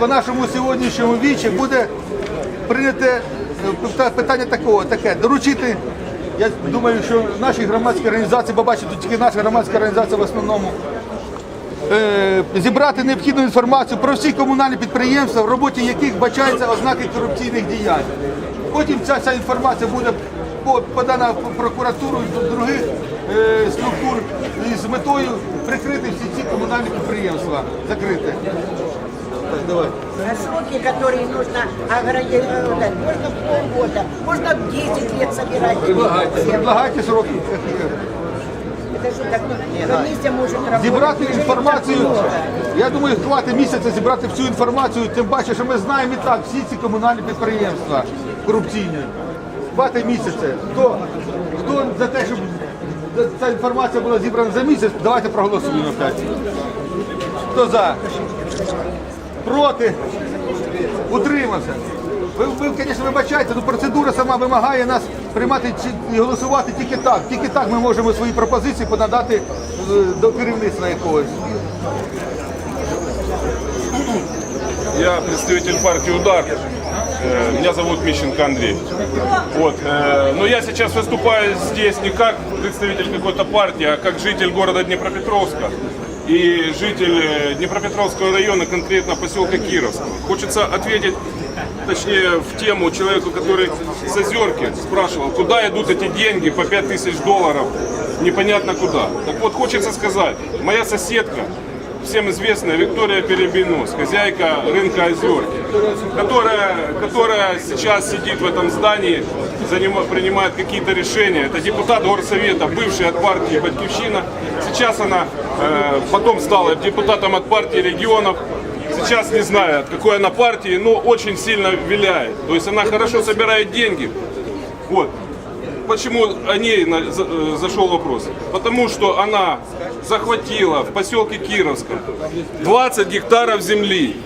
по нашому сьогоднішньому вічі буде прийняте е, питання такого, таке, доручити. Я думаю, що наші громадські організації, бо бачите, тут тільки наша громадська організація в основному, е, зібрати необхідну інформацію про всі комунальні підприємства, в роботі яких бачаються ознаки корупційних діянь. Потім ця, ця інформація буде подана в прокуратуру і до других е, структур з метою прикрити всі ці комунальні підприємства, закрити. Так, давай. А сроки, которые нужно ограничить, можно полгода, можно 10 лет собирать. Всем. Предлагайте сроки. Это что так? Комиссия может работать. Зібрати уже інформацію. так много. Я думаю, хватить місяця зібрати всю інформацію, тим паче, що ми знаємо і так всі ці комунальні підприємства корупційні. Хватить місяця. Хто, хто за те, щоб ця інформація була зібрана за місяць, давайте проголосуємо опять. Хто за? Проти? Утримався. Ви, ви, звісно, вибачайте, ну процедура сама вимагає нас приймати чи- і голосувати тільки так. Тільки так ми можемо свої пропозиції понадати е, до керівництва якогось. Я представитель партии «Удар». Э, Меня зовут Мищенко Андрей. Вот. э, Но я сейчас выступаю здесь не как представитель какой-то партии, а как житель города Днепропетровска и житель э, Днепропетровского района, конкретно поселка Кировского. Хочется ответить, точнее, в тему человеку, который с Озерки спрашивал, куда идут эти деньги по 5000 долларов, непонятно куда. Так вот, хочется сказать, моя соседка, всем известная Виктория Перебинос, хозяйка рынка Озерки, которая, которая сейчас сидит в этом здании, занима- принимает какие-то решения. Это депутат горсовета, бывший от партии «Батьковщина». Сейчас она э, потом стала депутатом от партии регионов. Сейчас не знаю, от какой она партии, но очень сильно виляет. То есть она хорошо собирает деньги. Вот. Почему о ней э, зашел вопрос? Потому что она захватила в поселке Кировском 20 гектаров земли.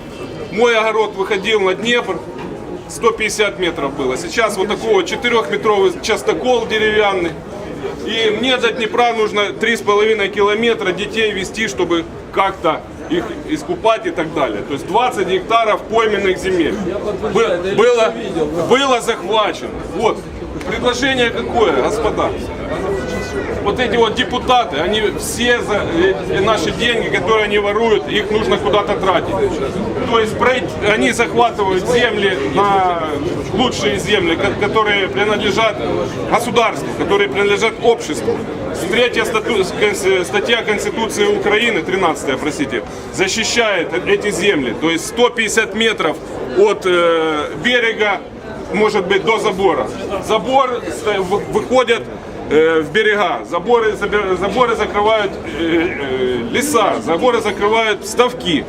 Мой огород выходил на Днепр, 150 метров было. Сейчас вот такой вот 4-метровый частокол деревянный. И мне до Днепра нужно 3,5 километра детей вести, чтобы как-то их искупать и так далее. То есть 20 гектаров пойменных земель Бы- было, было захвачено. Вот. Предложение какое, господа? Вот эти вот депутаты, они все за э, наши деньги, которые они воруют, их нужно куда-то тратить. То есть они захватывают земли на лучшие земли, ко- которые принадлежат государству, которые принадлежат обществу. Третья конс- статья Конституции Украины, 13 простите, защищает эти земли. То есть 150 метров от э, берега может быть до забора. Забор ста- в- выходят э, в берега, заборы, заборы закрывают э, э, леса, заборы закрывают ставки.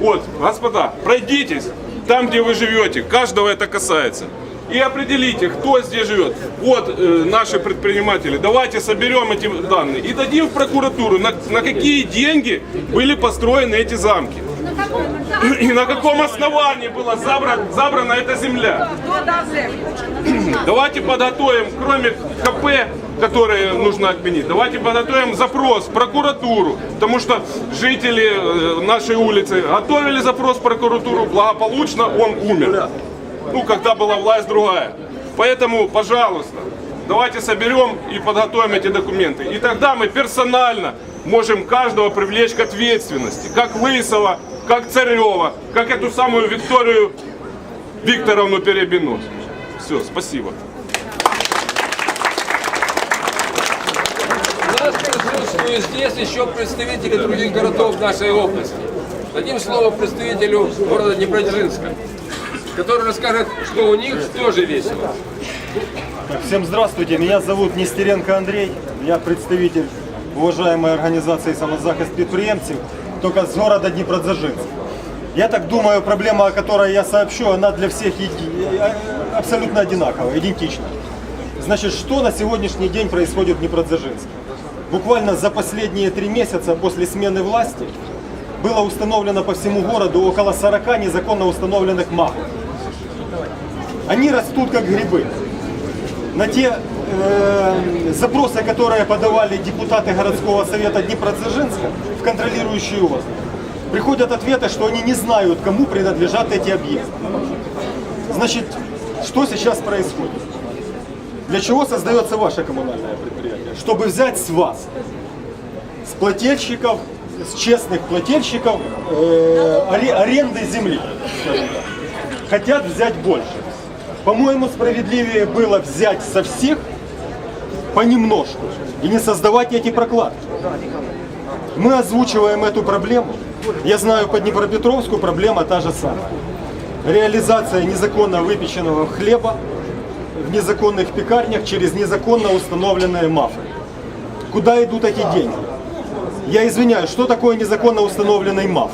Вот, господа, пройдитесь там, где вы живете, каждого это касается. И определите, кто здесь живет. Вот э, наши предприниматели. Давайте соберем эти данные и дадим в прокуратуру, на, на какие деньги были построены эти замки. И на каком основании была забрана, забрана эта земля. Давайте подготовим, кроме КП, которые нужно отменить, давайте подготовим запрос в прокуратуру, потому что жители э, нашей улицы готовили запрос в прокуратуру, благополучно он умер. Ну, когда была власть другая. Поэтому, пожалуйста, давайте соберем и подготовим эти документы. И тогда мы персонально можем каждого привлечь к ответственности. Как Лысого, как Царева, как эту самую Викторию Викторовну Перебинос. Все, спасибо. У нас присутствуют здесь еще представители других городов нашей области. Дадим слово представителю города Днепродзержинска, который расскажет, что у них тоже весело. Всем здравствуйте, меня зовут Нестеренко Андрей, я представитель уважаемой организации «Самозахист підприємців», только с города Днепродзержинск. Я так думаю, проблема, о которой я сообщу, она для всех еди- э, абсолютно одинаковая, идентична. Значит, что на сегодняшний день происходит в Днепродзержинске? Буквально за последние три месяца после смены власти было установлено по всему городу около 40 незаконно установленных МАФов. Они растут как грибы на те э, запросы, которые подавали депутаты городского совета Днепродзержинска в контролирующие органы. приходят ответы, что они не знают, кому принадлежат эти объекты. Значит, что сейчас происходит? Для чего создается ваше коммунальное предприятие? Чтобы взять с вас, с плательщиков, с честных плательщиков э, аре- аренды земли. Хотят взять больше. По-моему, справедливее было взять со всех понемножку и не создавать эти прокладки. Мы озвучиваем эту проблему. Я знаю, по Днепропетровску проблема та же самая. Реализация незаконно выпеченного хлеба в незаконных пекарнях через незаконно установленные мафы. Куда идут эти деньги? Я извиняюсь, что такое незаконно установленный МАФ?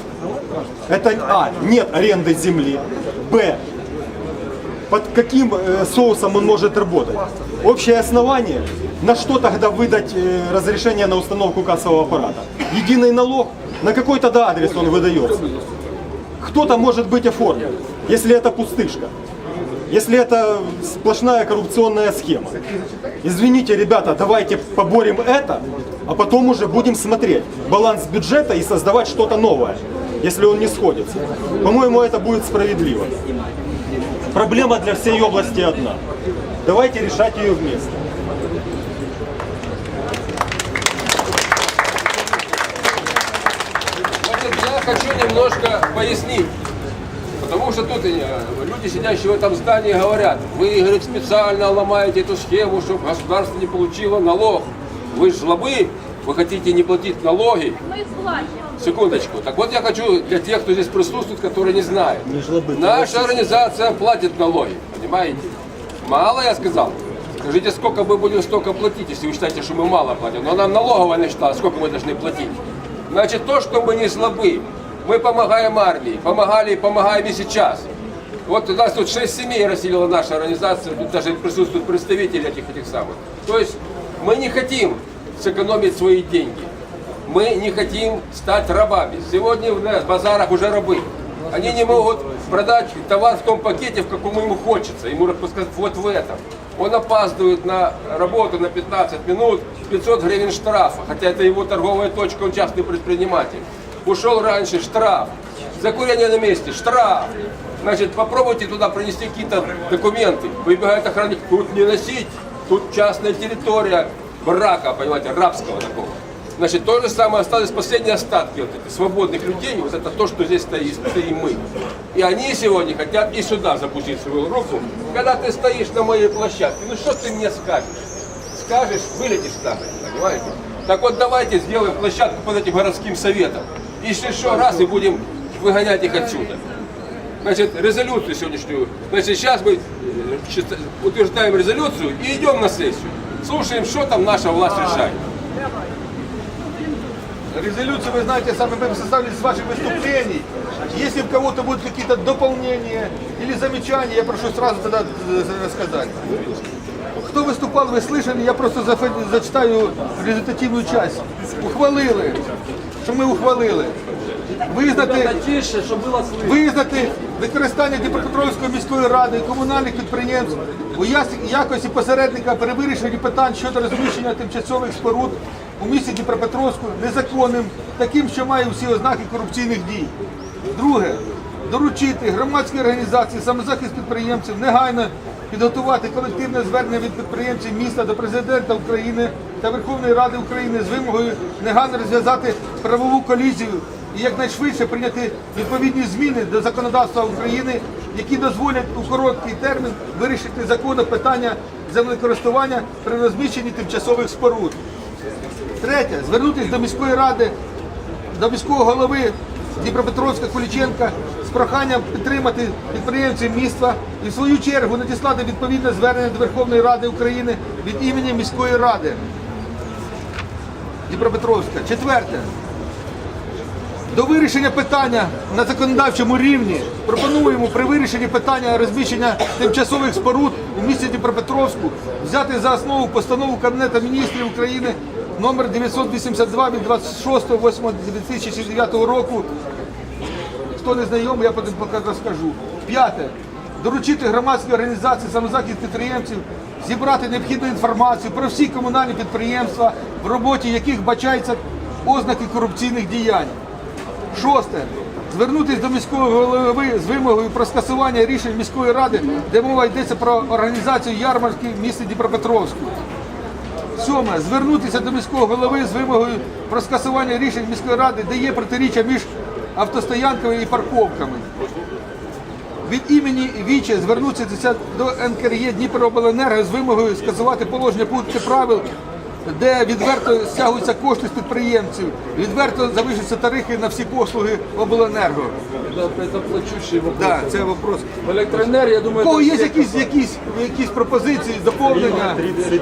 Это А. Нет аренды земли. Б. Под каким э, соусом он может работать? Общее основание. На что тогда выдать э, разрешение на установку кассового аппарата? Единый налог? На какой тогда адрес он выдается? Кто-то может быть оформлен, если это пустышка. Если это сплошная коррупционная схема. Извините, ребята, давайте поборем это, а потом уже будем смотреть баланс бюджета и создавать что-то новое, если он не сходится. По-моему, это будет справедливо. Проблема для всей области одна. Давайте решать ее вместе. Я хочу немножко пояснить. Потому что тут э, люди, сидящие в этом здании, говорят, вы, говорит, специально ломаете эту схему, чтобы государство не получило налог. Вы ж жлобы, вы хотите не платить налоги. Мы платим. Секундочку. Так вот я хочу для тех, кто здесь присутствует, которые не знают. Наша организация платит налоги, понимаете? Мало, я сказал. Скажите, сколько мы будем столько платить, если вы считаете, что мы мало платим. Но нам налоговая насчитала, сколько мы должны платить. Значит, то, что мы не слабы, мы помогаем армии, помогали и помогаем и сейчас. Вот у нас тут шесть семей расселила наша организация, тут даже присутствуют представители этих этих самых. То есть мы не хотим сэкономить свои деньги. Мы не хотим стать рабами. Сегодня на базарах уже рабы. Они не могут продать товар в том пакете, в каком ему хочется. Ему сказать вот в этом. Он опаздывает на работу на 15 минут, 500 гривен штрафа. Хотя это его торговая точка, он частный предприниматель. Ушел раньше, штраф. За курение на месте, штраф. Значит, попробуйте туда принести какие-то документы. Выбегает охранник, тут не носить, тут частная территория брака, понимаете, рабского такого. Значит, то же самое осталось последние остатки вот этих свободных людей, вот это то, что здесь стоит, стоим мы. И они сегодня хотят и сюда запустить свою руку. Когда ты стоишь на моей площадке, ну что ты мне скажешь? Скажешь, вылетишь нахрен, понимаете? Так вот давайте сделаем площадку под этим городским советом. Если что, раз и будем выгонять их отсюда. Значит, резолюцию сегодняшнюю. Значит, сейчас мы э, чисто- утверждаем резолюцию и идем на сессию. Слушаем, что там наша власть решает. Резолюцию, вы знаете, сами мы составили из ваших выступлений. Если у кого-то будут какие-то дополнения или замечания, я прошу сразу тогда э, рассказать. Хто виступав, ви слышали, я просто зафе- зачитаю результативну часть. Ухвалили, що ми ухвалили. Визнати, визнати використання Дніпропетровської міської ради і комунальних підприємств у якості посередника при вирішенні питань щодо розміщення тимчасових споруд у місті Дніпропетровську незаконним, таким, що має всі ознаки корупційних дій. Друге, доручити громадській організації самозахист підприємців негайно підготувати колективне звернення від підприємців міста до президента України та Верховної Ради України з вимогою негайно розв'язати правову колізію і якнайшвидше прийняти відповідні зміни до законодавства України, які дозволять у короткий термін вирішити законне питання землекористування при розміщенні тимчасових споруд. Третє, звернутися до міської ради, до міського голови Дніпропетровська Куліченка проханням підтримати підприємців міста і в свою чергу надіслати відповідне звернення до Верховної Ради України від імені міської ради Дніпропетровська. Четверте. До вирішення питання на законодавчому рівні пропонуємо при вирішенні питання розміщення тимчасових споруд у місті Дніпропетровську взяти за основу постанову Кабінету міністрів України номер 982 від 26.08.2009 року. Хто не знайомий, я потім розкажу. П'яте. Доручити громадській організації самозахист підприємців зібрати необхідну інформацію про всі комунальні підприємства, в роботі яких бачаються ознаки корупційних діянь. Шосте. Звернутися до міського голови з вимогою про скасування рішень міської ради, де мова йдеться про організацію ярмарків в місті Дніпропетровську. Сьоме. Звернутися до міського голови з вимогою про скасування рішень міської ради, де є протиріччя між автостоянками і парковками. Від імені Віче звернутися до НКРЄ Дніпрообленерго з вимогою скасувати положення пункти правил, де відверто стягуються кошти з підприємців, відверто завищуються тарифи на всі послуги обленерго. Это плачущий вопрос. Да, це вопрос. В электроэнергии, я У думаю, кого это є все- якісь, якісь, якісь пропозиції, доповнення? 37.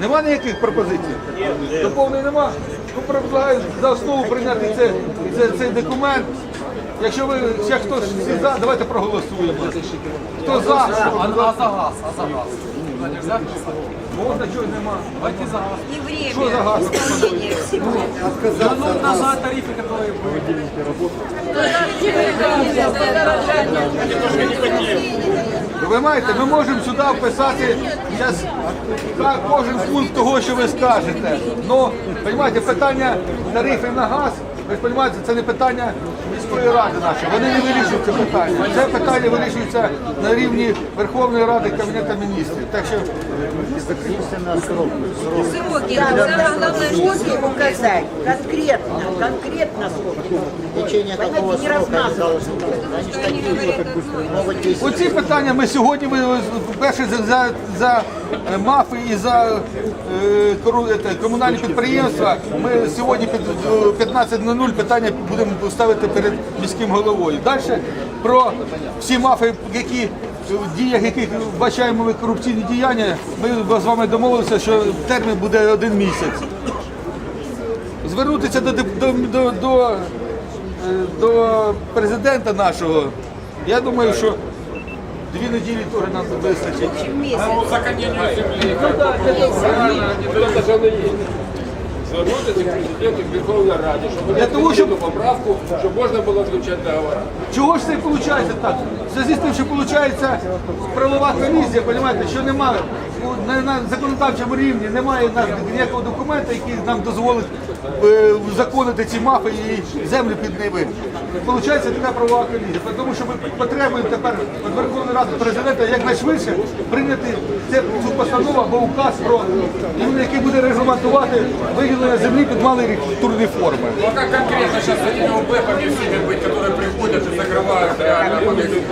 Нема ніяких пропозицій? Доповнень нема? Ну, предлагаю за основу прийняти це, це, цей документ. Якщо ви ще хтось всі за, давайте проголосуємо. Хто за? А, а за газ, а за газ? Ну, нельзя? Можна, чого нема. Давайте за газ. И время Что за газ? исполнения всего. Да ну назад тарифы, которые были. Ви маєте, ми можемо сюди вписати кожен пункт того, що ви скажете. Ну, розумієте, питання тарифів на газ, ви розумієте, це не питання міської ради нашої. Вони не вирішують це питання. Це питання вирішується на рівні Верховної Ради Кабінету міністрів. Так що Сроки. Самое главное, сроки указать. Конкретно. Конкретно сроки. течение какого Понимаете, не срока они размазываться. должны быть? Они ж такие могут действовать. Оці питання ми сьогодні ви- перше за, за, за е, МАФи і за е, кору- е, комунальні підприємства. Ми сьогодні під е, 15.00 питання будемо ставити перед міським головою. Далі про всі мафи, які в діях яких вбачаємо ми корупційні діяння, ми з вами домовилися, що термін буде один місяць. Звернутися до, до, до, до, до президента нашого. Я думаю, що дві неділі теж нам вистачить. Узаконению земли, Звернутися президенту Верховної Ради, щоб Для того, щоб- поправку, щоб можна було включати договори. Чого ж це виходить так? В зв'язку з тим, що виходить правова колізія, розумієте, що немає на, на законодавчому рівні немає на- ніякого документа, який нам дозволить е, узаконити ці мафи і землю під ними. Виходить така правова колізія. Тому що ми потребуємо тепер від Верховної Ради президента якнайшвидше прийняти це- цю постанову або указ про який буде регламентувати виділення землі під мали архітектурні форми. Ну а как конкретно сейчас с этими УБЭПами всеми быть, которые приходят и закрывают реально магазин?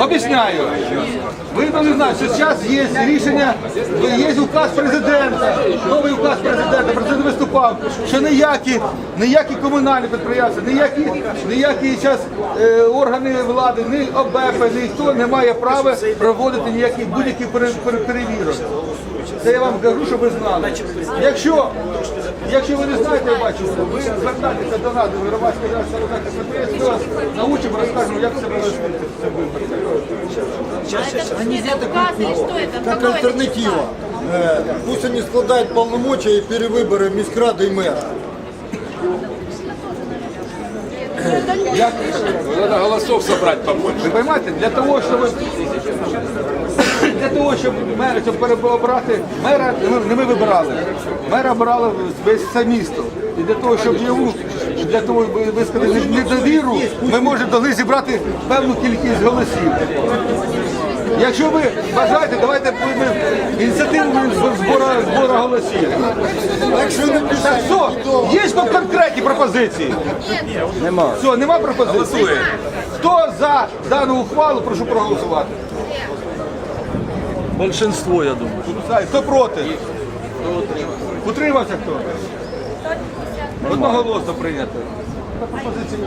Об'ясняю. Ви не знаєте, що зараз є рішення, є указ президента, новий указ президента, президент виступав, що ніякі, ніякі комунальні підприємства, ніякі, ніякі зараз е, органи влади, ні ОБЕП, ніхто не має права проводити ніякі будь-які пере- пере- перевірок. Це я вам кажу, щоб ви знали. Якщо, якщо ви не знаєте, я бачу, ви звертайтеся до нас, до громадської організації підприємств, ми вас научимо, розкажемо, як себе вести в цьому випадку. Как альтернатива. Э, Пусть они складают полномочия и перевыборы міськради и мэра. Надо голосов собрать побольше. Ви розумієте, для того, щоб для того, щоб мера, щоб переобрати мера, не ми, вибирали. Мера обирали весь все місто. І для того, щоб йому для того, щоб висказати недовіру, ми можемо дали зібрати певну кількість голосів. Якщо ви бажаєте, давайте ми ініціативу збору, збору голосів. Так що є тут конкретні пропозиції? Нема. Все, нема пропозиції? Хто за дану ухвалу, прошу проголосувати. Большинство, я думаю. Хто проти? Утримався хто? Одноголосно прийнято. Пропозиції